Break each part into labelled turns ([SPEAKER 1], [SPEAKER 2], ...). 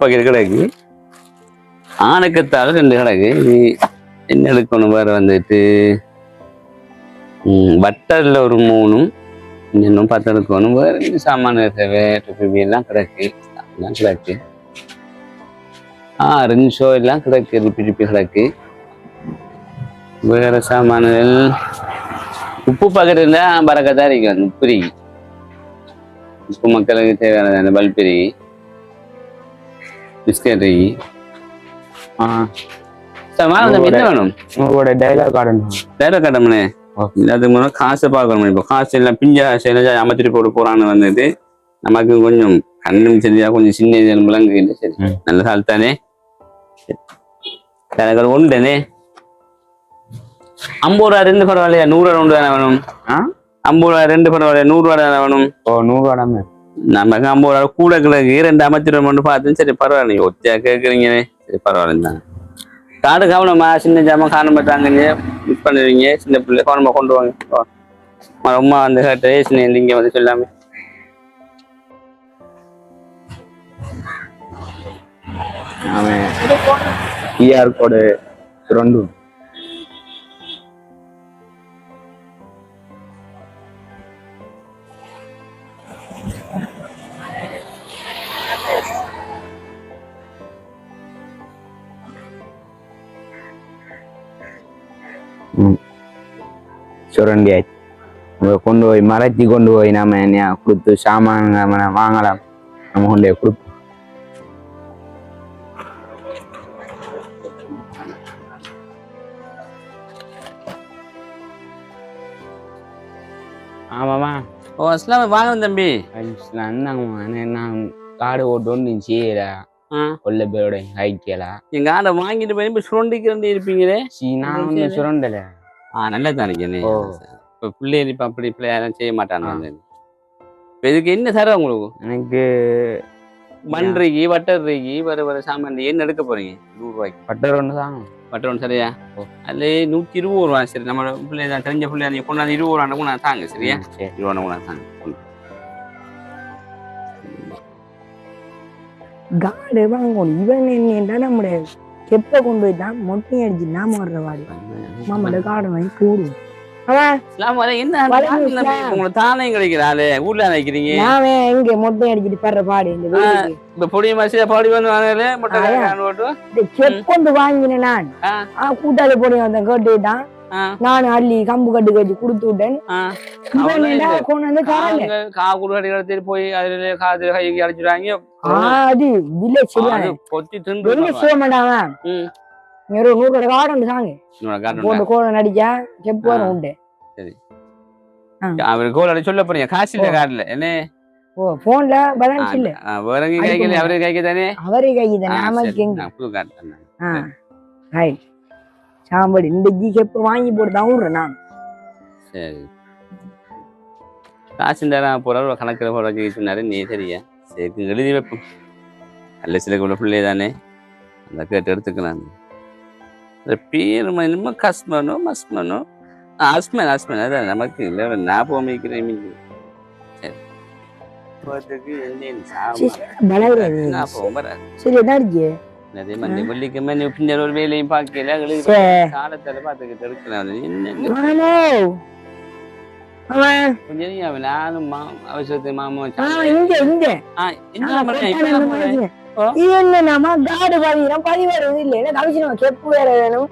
[SPEAKER 1] மூணு பொல்லு கிடக்கு ஆனக்கத்தால ரெண்டு கிடக்கு என்ன எடுக்கணும் வேற வந்துட்டு? வட்டரில் பட்டர்ல ஒரு மூணும் இன்னும் பத்து எடுக்கணும். வேறு என்ன சாமான தேவை? எல்லாம் கிடக்கு. எல்லாம் கிடக்கு. ஆரஞ்சு எல்லாம் கிடக்கு. ரிப்பி ரிப்பி கிடக்கு. வேற சாமான்கள். உப்பு பாக்கெட் இருந்தா பறக்கத்தான் இருக்கும் உப்பு உப்பு மக்களுக்கு தேவையான அந்த பல்ப் பிஸ்கட் இருக்கு ஆ. சார் வாங்க தம்பி, என்ன வேணும்?
[SPEAKER 2] உங்களோட டைலாக் ஆடணும்
[SPEAKER 1] வேற கட்டமனே அதுக்கு முன்னாடி காசை பார்க்கணும். இப்போ காசு எல்லாம் பிஞ்சா செஞ்சா அமைச்சிட்டு போட்டு போறான்னு வந்தது. நமக்கு கொஞ்சம் கண்ணும் சரியா கொஞ்சம் சின்ன முழங்கு சரி. நல்ல சால் தானே? ஐம்பது ரூபா ரெண்டு பரவாயில்லையா? நூறு ரூபா ஒன்று தானே வேணும்? ஐம்பது ரூபா ரெண்டு பரவாயில்லையா? நூறு ரூபா தானே வேணும்?
[SPEAKER 2] ஓ
[SPEAKER 1] நமக்கு நம்ம ஒரு கூட கிழக்கு ரெண்டு அமைச்சிட்டு மட்டும் பார்த்து சரி பரவாயில்ல நீங்க ஒத்தியா கேட்குறீங்களே சரி பரவாயில்ல காடு கவனமா சின்ன ஜாமான் காண மாட்டாங்க மிஸ் பண்ணுவீங்க சின்ன பிள்ளை கவனமா கொண்டு வாங்க வா. வந்து அந்த கேட்டு சின்ன இங்க வந்து சொல்லாமே
[SPEAKER 2] அவன் கிஆர் கோடு ரெண்டு சுரண்டி ஆயிடுச்சு இதை கொண்டு போய் மறைச்சி கொண்டு போய் நாம என்ன கொடுத்து சாமான் வாங்கலாம். நம்ம கொண்டு போய் கொடுப்போம். ஆமாம்மா.
[SPEAKER 1] ஓ அஸ்லாம் வாங்க தம்பி.
[SPEAKER 2] அண்ணாங்க நான் காடு ஓட்டு ஒன்று செய்யல
[SPEAKER 1] ஆ,
[SPEAKER 2] கொல்ல பேரோட ஹைக்கல
[SPEAKER 1] எங்க ஆடை வாங்கிட்டு போய் இப்ப சுரண்டிக்கிறே இருப்பீங்களே.
[SPEAKER 2] நான் ஒன்று சுரண்டல.
[SPEAKER 1] ஆ நல்லா தான் இருக்கேன்
[SPEAKER 2] ஓ.
[SPEAKER 1] இப்ப பிள்ளைகள் இப்ப அப்படி பிள்ளை யாரும் செய்ய மாட்டாங்க. இப்ப இதுக்கு என்ன தர உங்களுக்கு?
[SPEAKER 2] எனக்கு
[SPEAKER 1] மண்றைக்கு வட்டர்றைக்கு வர வர சாமான் என்ன எடுக்க போறீங்க? நூறு ரூபாய்க்கு
[SPEAKER 2] பட்டர் ஒன்று தான்.
[SPEAKER 1] பட்டர் ஒன்று சரியா. அதுல நூத்தி இருபது ரூபா சரி நம்ம பிள்ளை தான் தெரிஞ்ச பிள்ளை நீங்க கொண்டாந்து இருபது ரூபா கூட தாங்க சரியா?
[SPEAKER 2] சரி.
[SPEAKER 1] இருபது ரூபா கூட தாங்க.
[SPEAKER 3] காடு வாங்கணும். இவன் என்னன்னா நம்முடைய செப்பை கொண்டு போயிட்டான் மொட்டை அடிச்சு நாம வர்ற வாடி? மாமாட காடு வாங்கி நான் எங்க மொட்டை அடிச்சிட்டு படுற பாடு இந்த வெயிலுக்கு.
[SPEAKER 1] இப்ப பொடி வந்து வாங்கல மொட்டை
[SPEAKER 3] செப் கொண்டு வாங்கினேன் நான். கூட்டாளி பொடி வந்தேன் கேட்டுட்டான். நான் அள்ளி கம்பு கட்டு கட்டி கொடுத்து விட்டேன். கொண்டு வந்து
[SPEAKER 1] கா குடுவாடி எடுத்துட்டு போய் அதுல காது கைக்கு அடிச்சிடுவாங்க
[SPEAKER 3] அது இல்ல சரியான
[SPEAKER 1] பொத்தி திண்டு
[SPEAKER 3] செய்ய மாட்டான்
[SPEAKER 1] ம்.
[SPEAKER 3] ஒரு நூறு காடு வந்து சாங்க
[SPEAKER 1] இன்னொரு காரணம்
[SPEAKER 3] போட்டு கோலம் நடிச்சா செப்பு. வரும் உண்டு.
[SPEAKER 1] அவர் கோல் அடி சொல்ல போறீங்க. காசு இல்ல கார்டுல என்ன?
[SPEAKER 3] ஓ போன்ல பேலன்ஸ் இல்ல.
[SPEAKER 1] கைக்கு. அவரு கைக்கு தானே?
[SPEAKER 3] அவரே கைது
[SPEAKER 1] ஆ,
[SPEAKER 3] நாம
[SPEAKER 1] சரி.
[SPEAKER 3] எங்க
[SPEAKER 1] நான் புது கார்டு தந்தேன்
[SPEAKER 3] ஆ ரைட் சாம்படி இந்த ஜி செப்பு வாங்கி போட்டு தான் விடுறேன் நான்
[SPEAKER 1] சரி காசு தரேன் போற கணக்கில் போற சொன்னாரு நீ சரியா சரி எழுதி வைப்போம் நல்ல சில கூட பிள்ளை தானே அந்த கேட்டு எடுத்துக்கலாம் இந்த பேர் என்னமோ கஸ்மனோ மஸ்மனோ அஸ்மன் அஸ்மன் அதான் நமக்கு இல்லை ஞாபகம் வைக்கிறேன் சரி ஞாபகம் வராது
[SPEAKER 3] சரி என்ன
[SPEAKER 1] நீ பின்னர் ஒரு வேலையும் பார்க்கல.
[SPEAKER 3] சே.
[SPEAKER 1] காலத்தில் பார்த்துக்கிட்டு இருக்கலாம் என்ன
[SPEAKER 3] மாமோ அவன்
[SPEAKER 1] கொஞ்சம் நீ அவன் நானும் மா அவசரத்து மாமா
[SPEAKER 3] அவன் இங்க இங்க. நம்ம. இது என்ன நம்ம காடு பதிகிறோம் பதிவாடுறது இல்ல என்ன கவிச்சு செப்பு வேற வேணும்.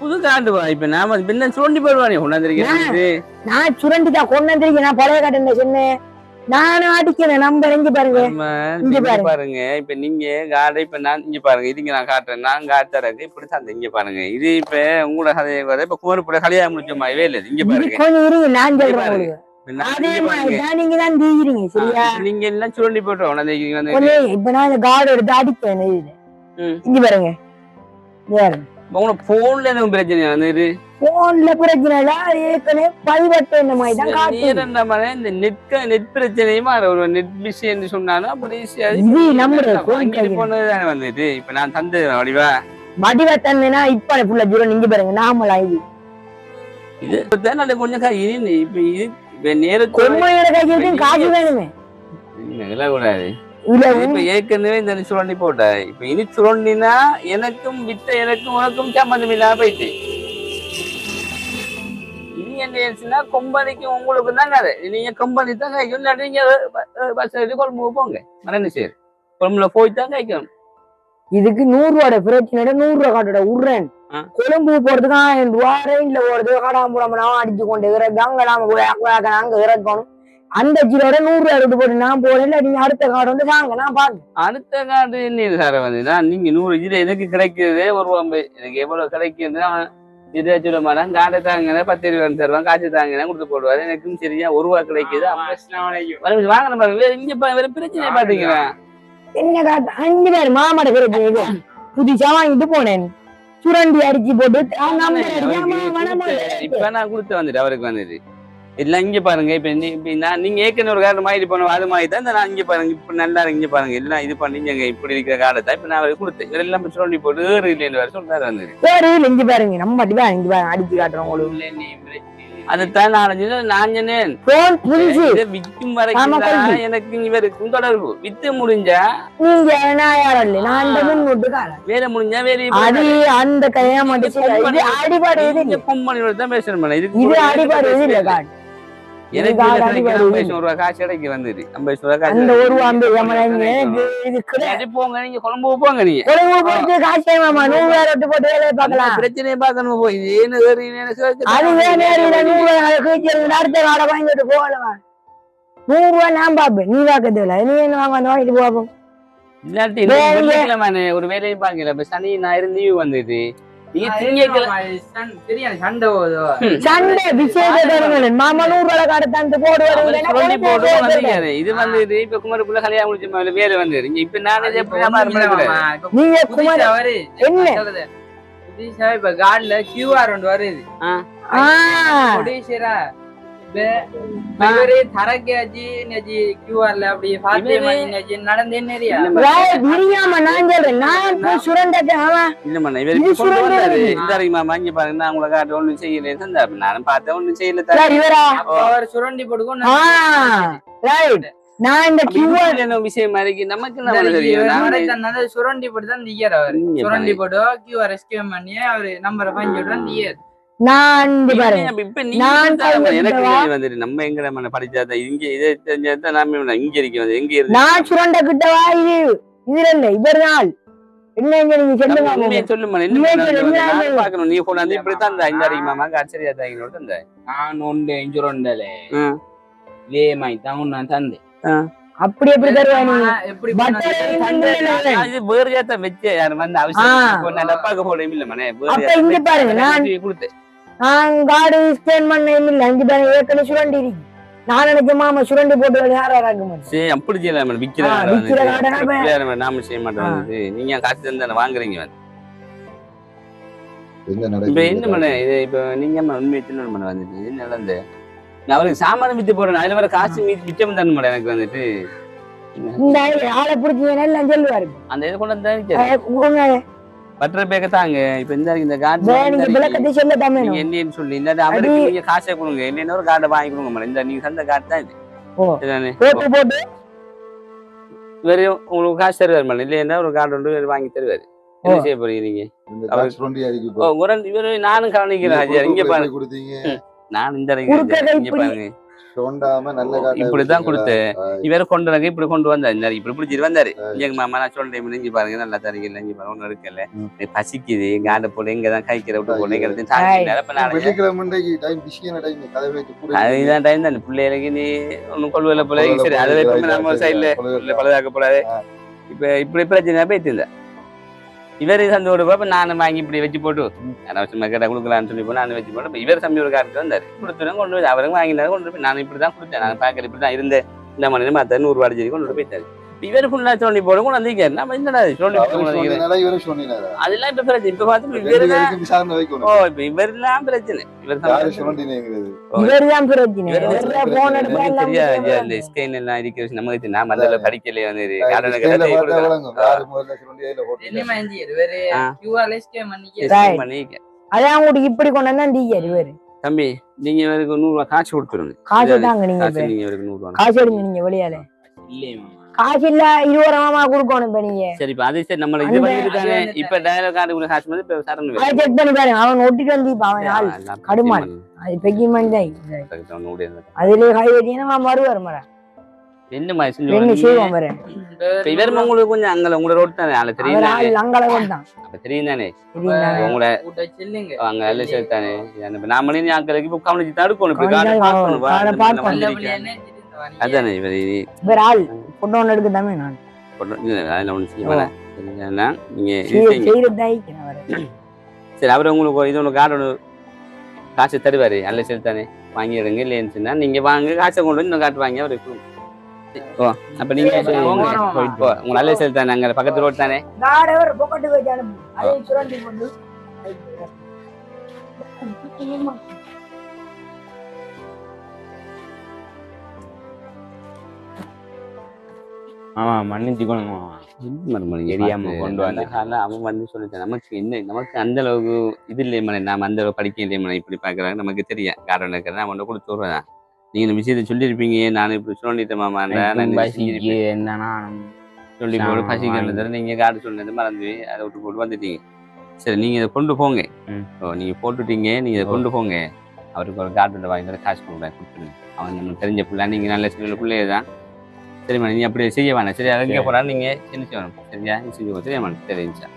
[SPEAKER 1] புது காண்டு இப்ப நாம பின்ன சுரண்டி போடுவானே உணர்ந்திருக்கேன்
[SPEAKER 3] நான் சுரண்டிட்டா கொண்டு வந்திருக்கேன் நான் பழைய கட்டண சொன்னேன் நானும் அடிக்கிறேன். நம்பர் இங்க பாருங்க. இங்க பாருங்க.
[SPEAKER 1] இப்ப நீங்க காடை இப்ப நான் இங்க பாருங்க. இதுங்க நான் காட்டுறேன். நான் காட்டுறேன் இப்படி தான். இங்க பாருங்க. இது இப்ப உங்களோட கதை இப்ப குமரப்புட கல்யாணம் முடிச்ச மாதிரியே இல்லை. இங்க
[SPEAKER 3] இது
[SPEAKER 1] பாருங்க.
[SPEAKER 3] கொஞ்சம் இருங்க. நான் சொல்றேன். உங்களுக்கு. அதே
[SPEAKER 1] இங்க
[SPEAKER 3] மாதிரி
[SPEAKER 1] பாருங்க.
[SPEAKER 3] தான் நீங்க தான் தீக்கிறீங்க
[SPEAKER 1] ஆ,
[SPEAKER 3] சரியா?
[SPEAKER 1] நீங்க எல்லாம் சுரண்டி
[SPEAKER 3] கொஞ்சம் இப்ப நான் இந்த காடு எடுத்து இது
[SPEAKER 1] ம்.
[SPEAKER 3] இங்க பாருங்க. வேற
[SPEAKER 1] உங்களோட போன்ல பிரச்சனை வந்து
[SPEAKER 3] போன்ல பிரச்சனை இல்ல ஏற்கனவே பதிவட்ட இந்த மாதிரி தான் காட்டு
[SPEAKER 1] இந்த நெட் நெட் பிரச்சனையுமா? ஒரு நெட் விஷயம் சொன்னாலும் அப்படி
[SPEAKER 3] இது கோரிக்கை.
[SPEAKER 1] போனதுதானே வந்துட்டு இப்ப நான் தந்து வடிவா.
[SPEAKER 3] வடிவத்தன்னா இப்ப ஃபுல்லா ஜீரோ இங்க பாருங்க நாமளா இது.
[SPEAKER 1] இது நான் கொஞ்சம் இது இப்ப இது நேரத்தோட
[SPEAKER 3] கொம்மையோட கைக்கு காசு வேணுமே? இதுல
[SPEAKER 1] இப்ப ஏற்கனவே இந்த சுரண்டி போட்ட இப்ப இனி சுரண்டினா எனக்கும் வித்த எனக்கும் உனக்கும் சம்மந்தம் இல்லாம போயிட்டு. இனி என்ன ஆச்சுன்னா கொம்பனிக்கு உங்களுக்கு தான் கதை நீங்க கொம்பனி தான் கைக்கும் இல்லாட்டி நீங்க பஸ் எடுத்து கொழும்பு போங்க. மரணி சரி. கொழும்புல போய் தான் கைக்கணும்
[SPEAKER 3] இதுக்கு நூறு ரூபாயோட பிரச்சனை நூறு ரூபா காட்டோட விடுறேன்
[SPEAKER 1] ஆ.
[SPEAKER 3] கொழும்பு போறதுக்கு ஆயிரம் ரூபா ரெயின்ல போறது கடாம்புரம் நான் அடிச்சு கொண்டு இறக்கு அங்க நாம போய் அங்க இறக்கணும். அந்த கிலோட நூறு ரூபாய் எடுத்து போட்டு நான் போறேன் நீங்க அடுத்த கார்டு வந்து வாங்க நான் பாக்க
[SPEAKER 1] அடுத்த கார்டு என்ன சார் வந்து நீங்க நூறு இதுல எனக்கு கிடைக்கிறதே ஒரு ரூபாய் எனக்கு எவ்வளவு இதே சொல்ல மாட்டேன். காடை தாங்கின பத்து ரூபாய் தருவான். காய்ச்சி தாங்கினா கொடுத்து போடுவாரு. எனக்கும் சரியா ஒரு ரூபா கிடைக்குது. பாருங்க. வேற இங்க வேற பிரச்சனை பாத்தீங்களா?
[SPEAKER 3] என்ன அஞ்சு பேர் மாமாட இது புதுசா வாங்கிட்டு போனேன். சுரண்டி அடிச்சு போட்டு.
[SPEAKER 1] இப்ப நான் கொடுத்து வந்துட்டு அவருக்கு வந்துட்டு இல்ல இங்க பாருங்க. இப்ப நீ- இப்ப நான் நீங்க ஏற்கனவே ஒரு கார்டு மாதிரி போனோம் அது மாதிரி தான் நான் இங்க பாருங்க. இப்ப நல்லா இங்க பாருங்க. எல்லாம் இது பண்ணீங்க இப்படி இருக்கிற கார்டை தான் இப்ப நான் கொடுத்தேன். எல்லாம் சொல்லி போட்டு ஏறு இல்லைன்னு வேற சொல்றாரு வந்து
[SPEAKER 3] சரி இல்ல இங்க பாருங்க. நம்ம அடி இங்க பாருங்க. அடிச்சு காட்டுறோம் உங்களுக்கு.
[SPEAKER 1] அதுதான் நான் நான் விக்கும் வரைக்கும். எனக்கு இவருக்கும் தொடர்பு. வித்து முடிஞ்சா?
[SPEAKER 3] நீங்க நான் யாரும் இல்லை? நான் இந்த முன்னூட்டு காரன்
[SPEAKER 1] வேலை முடிஞ்சா வேலை
[SPEAKER 3] அது அந்த கையா மட்டும் அடிபாடு
[SPEAKER 1] பொம்மனோட தான் பேசணும்
[SPEAKER 3] இது அடிபாடு இல்ல வேற காடை நூறு ரூபாய் நான் பாப்பேன் நீ பார்க்கறது இல்ல நீ என்ன வாங்க வந்து வாங்கிட்டு போவோம்
[SPEAKER 1] இல்லாட்டி ஒரு வேலையும் பார்க்கல. இப்ப சனி ஞாயிறு லீவு வந்துட்டு
[SPEAKER 3] சண்டை மாமா நூறு ரூபாய் போடுவாரு
[SPEAKER 1] அவரு. இது வந்து இது இப்ப குமரப்புள்ள கல்யாணம் முடிச்ச வேலை வந்து. இங்க இப்ப நானே.
[SPEAKER 3] நீங்க குமார் என்ன?
[SPEAKER 4] புதுசா இப்ப கார்டுல கியூஆர் ஒன்று வருது. சுரண்டி போட்டுக்கும்
[SPEAKER 3] நான் இந்த
[SPEAKER 1] அப்ப
[SPEAKER 3] கியூஆர்
[SPEAKER 1] என்ன விஷயமா இருக்கு? நமக்கு
[SPEAKER 4] சுரண்டி போட்டு தான் தீயார் அவர்.
[SPEAKER 1] இங்க
[SPEAKER 4] சுரண்டி. போட்டு கியூஆர் ஸ்கேன் பண்ணி அவரு நம்பரை தான் தீயார்
[SPEAKER 3] நான் இந்த
[SPEAKER 1] தான் நம்ம எங்க நம்ம படிச்சாதான் இங்க இதை தெரிஞ்சாதான் நாம இங்க இருக்கு வந்து, எங்க இருக்கு?
[SPEAKER 3] நான் சுரண்ட கிட்டவா இது. இதுல இல்ல இவர் நாள் என்ன நீங்க சொல்லுங்க
[SPEAKER 1] உண்மையை சொல்லு மண்ணா, என்ன. பார்க்கணும். நீ கொண்டாந்து இப்படித்தான் இந்த இந்த அறிக்கை மாமா, ஆச்சரியா தாங்கினோட தந்த.
[SPEAKER 4] நான் ஒன்று சுரண்டலே
[SPEAKER 1] ஆ.
[SPEAKER 4] லேமாய் தான் நான் தந்தேன்
[SPEAKER 3] அப்படி எப்படி தருவா நீ?
[SPEAKER 4] எப்படி
[SPEAKER 3] பட்டர்
[SPEAKER 4] பண்ணாலும்
[SPEAKER 1] நான் இது வேற வச்சு யார் வந்து அவசியம்
[SPEAKER 3] ஆ.
[SPEAKER 1] இப்போ நான் டப்பாக்கு போட இல்ல மனே.
[SPEAKER 3] பாருங்க, நான்
[SPEAKER 1] கொடுத்தேன்.
[SPEAKER 3] நான் கார்டு ஸ்கேன் பண்ண இல்ல இங்க பாருங்க ஏற்கனவே சுரண்டி இருக்கு நான் நினைச்ச மாமா சுரண்டி போட்டு யாரா இருக்க மாட்டேன்
[SPEAKER 1] சரி அப்படி செய்யல மேடம். விக்கிற கடை.
[SPEAKER 3] கடை
[SPEAKER 1] கடை நாம செய்ய மாட்டோம். நீங்க காசு தந்து வாங்குறீங்க வந்து
[SPEAKER 5] என்ன
[SPEAKER 1] இப்ப என்ன பண்ண இது இப்ப நீங்க அம்மா உண்மையை சின்ன பண்ண வந்துட்டு? என்ன நடந்து நான் அவருக்கு சாமான வித்து போறேன் அதுல வர காசு மீ- மிச்சம் தரணும் மேடம் எனக்கு வந்துட்டு.
[SPEAKER 3] இந்த ஆளை பிடிச்சீங்கன்னா சொல்லுவாரு.
[SPEAKER 1] அந்த இதை கொண்டு வந்து பட்டரை பேக்க தாங்க இப்ப இந்த இந்த கார்டு என்னன்னு சொல்லி இல்லாட்டி அவருக்கு நீங்க காசை கொடுங்க. இல்லைன்னா ஒரு கார்டை வாங்கி கொடுங்க மேடம். இந்த நீங்க தந்த கார்டு தான் இது?
[SPEAKER 3] போட்டு போட்டு.
[SPEAKER 1] வெறும் உங்களுக்கு காசு தருவார் மேடம். இல்லைன்னா ஒரு கார்டு ஒன்று வாங்கி தருவாரு. என்ன. செய்ய போறீங்க? நீங்க
[SPEAKER 5] இந்த
[SPEAKER 1] நானும் கவனிக்கிறேன் இங்க பாருங்க.
[SPEAKER 5] கொடுத்தீங்க?
[SPEAKER 1] நான் இந்த. பாருங்க. இப்படிதான். கொடுத்தேன். இவர கொண்டு வந்தாங்க இப்படி கொண்டு வந்தாரு. இப்படி பிடிச்சிட்டு வந்தாரு இங்க மாமா நான் சொல்றேன் இங்க பாருங்க நல்லா தரீங்க இல்ல இங்க பாருங்க இருக்கல பசிக்குது காண்டை போல இங்க தான் கைக்கிற விட்டு போல. இங்க அதுதான் டைம் தான். பிள்ளைகளுக்கு நீ ஒன்னும் கொள்வல போல. சரி அதை நம்ம சைட்ல பழுதாக்க. இப்ப இப்படி பிரச்சனை போயிட்டு இருந்தா இவரு சந்தோட போப்ப நானும் வாங்கி இப்படி வச்சு போட்டு அவசியமா கேட்டால் கொடுக்கலான்னு சொல்லி போய் நான் வச்சு போட்டு இவர் தம்பி ஒரு காருக்கு வந்தார். கொடுத்துருங்க கொண்டு போய் அவரும் வாங்கினாரு கொண்டு போய் நான் இப்படி தான் கொடுத்தேன். நான் பார்க்குற இப்படி தான் இருந்தேன். இந்த மணி மத்த நூறுபாடு ரூபாய் சரி கொண்டு போயிட்டாரு இவர் ஃபுல்லா சொல்லி போட கூட வந்திருக்காரு. நம்ம என்னடா சொல்லி? அதெல்லாம் இப்ப பிரச்சனை. இப்ப பார்த்து இவரு தான். ஓ இப்ப இவர் தான்.
[SPEAKER 3] இவர்தான் பிரச்சனை.
[SPEAKER 1] இவரு
[SPEAKER 3] இவர்தான்
[SPEAKER 5] பிரச்சனை.
[SPEAKER 1] எனக்கு
[SPEAKER 3] எல்லாம்
[SPEAKER 1] தெரியாது. ஐயா, இந்த
[SPEAKER 3] பிரச்சனை.
[SPEAKER 1] ஸ்கெயின் எல்லாம் இருக்கிற விஷயம் நமக்கு. நான் மதல படிக்கலையே வந்து
[SPEAKER 4] ஸ்கேன்.
[SPEAKER 3] அதான் உங்களுக்கு இப்படி கொண்டு வந்தா டீச்சர் இவரு.
[SPEAKER 1] தம்பி நீங்க இவருக்கு நூறு ரூபாய் காசு கொடுத்துருங்க.
[SPEAKER 3] காசு. தாங்க நீங்க
[SPEAKER 1] காசு. நீங்க இவருக்கு நூறு ரூபாய்
[SPEAKER 3] காசு எடுங்க நீங்க வெளியால.
[SPEAKER 4] இல்லையே
[SPEAKER 3] காசு இல்ல இருபதாயிரமா கொடுக்கணும் இப்ப நீங்க.
[SPEAKER 1] சரி இப்ப அது சரி நம்மள இது தானே
[SPEAKER 4] வந்து
[SPEAKER 1] இப்ப டயலாக் கார்டு காசு வந்து இப்ப சரண்
[SPEAKER 3] அதை செக் பண்ணி பாருங்க. அவன் ஒட்டிட்டு வந்து இப்ப அவன் ஆள். கடுமான். அது பெக்கிமன் தான் அதுலயே கை அவன் வருவார் மர
[SPEAKER 1] என்ன மாதிரி
[SPEAKER 3] செய்வோம் பாரு
[SPEAKER 1] இவர் உங்களுக்கு கொஞ்சம் அங்க உங்களோட ரோட் தானே? ஆளு தெரியும் தானே.
[SPEAKER 3] அங்கால கொண்டான்
[SPEAKER 1] அப்ப தெரியும் தானே
[SPEAKER 4] சில்லுங்க.
[SPEAKER 1] அங்க நல்ல சரி தானே இப்ப நாமளே நீ ஆக்களுக்கு இப்ப கவனிச்சு தடுக்கணும். இப்ப காடை பார்க்கணும்
[SPEAKER 4] நல்ல?
[SPEAKER 1] அதானே இவர்
[SPEAKER 3] இவர் ஆள். பொண்ணு எடுக்க தாமே நான்.
[SPEAKER 1] இல்ல, செய்ய
[SPEAKER 3] அவர்.
[SPEAKER 1] சரி அவர் உங்களுக்கு ஒரு இது ஒன்று கார்டு ஒன்று காசு தருவாரு. அல்ல சரி தானே. வாங்கி எடுங்க இல்லைன்னு சொன்னா நீங்க வாங்க காசை கொண்டு வந்து இன்னும் காட்டு வாங்கி அவருக்கு கொடுங்க. ஓ அப்ப நீங்க போங்க.
[SPEAKER 4] போறோம்.
[SPEAKER 1] போயிட்டு போ. உங்க நல்ல சரி தானே அங்க பக்கத்து ரோட் தானே.
[SPEAKER 3] பொக்கட்டு
[SPEAKER 2] ஆமா மன்னிச்சுக்கணும்
[SPEAKER 1] மறுமணி
[SPEAKER 2] கொண்டு வந்து.
[SPEAKER 1] அவன் வந்து சொல்லிட்டான் நமக்கு என்ன நமக்கு அந்த அளவுக்கு இது இல்லையே மனை நாம அந்த அளவுக்கு படிக்க இல்லையே மனை இப்படி பாக்குறாங்க நமக்கு தெரியும் காரணம் இருக்கிறது நான் கொண்டு கொடுத்து விடுறேன் நீங்க இந்த விஷயத்தை சொல்லியிருப்பீங்க நான் இப்படி சொல்லிட்டேன் மாமா
[SPEAKER 2] என்னன்னா
[SPEAKER 1] சொல்லி போட்டு பசிக்கிறது
[SPEAKER 2] வாங்கி.
[SPEAKER 1] நீங்க கார்டு சொன்னது மறந்து அதை விட்டு போட்டு வந்துட்டீங்க. சரி நீங்க இதை கொண்டு போங்க. ஓ நீங்க போட்டுட்டீங்க நீங்க இதை கொண்டு போங்க. அவருக்கு ஒரு கார்டு வாங்கி காசு கொடுங்க கொடுத்துருங்க. அவன் நம்ம தெரிஞ்ச பிள்ளை நீங்க நல்ல சில பிள்ளையே தான் சரிம்மா நீங்க அப்படி செய்ய வேணாம் சரி எங்கே
[SPEAKER 2] சரி.
[SPEAKER 1] போறாலும் நீங்க என்ன செய்யணும் சரியா செஞ்சு சரியாம்மா தெரிஞ்சா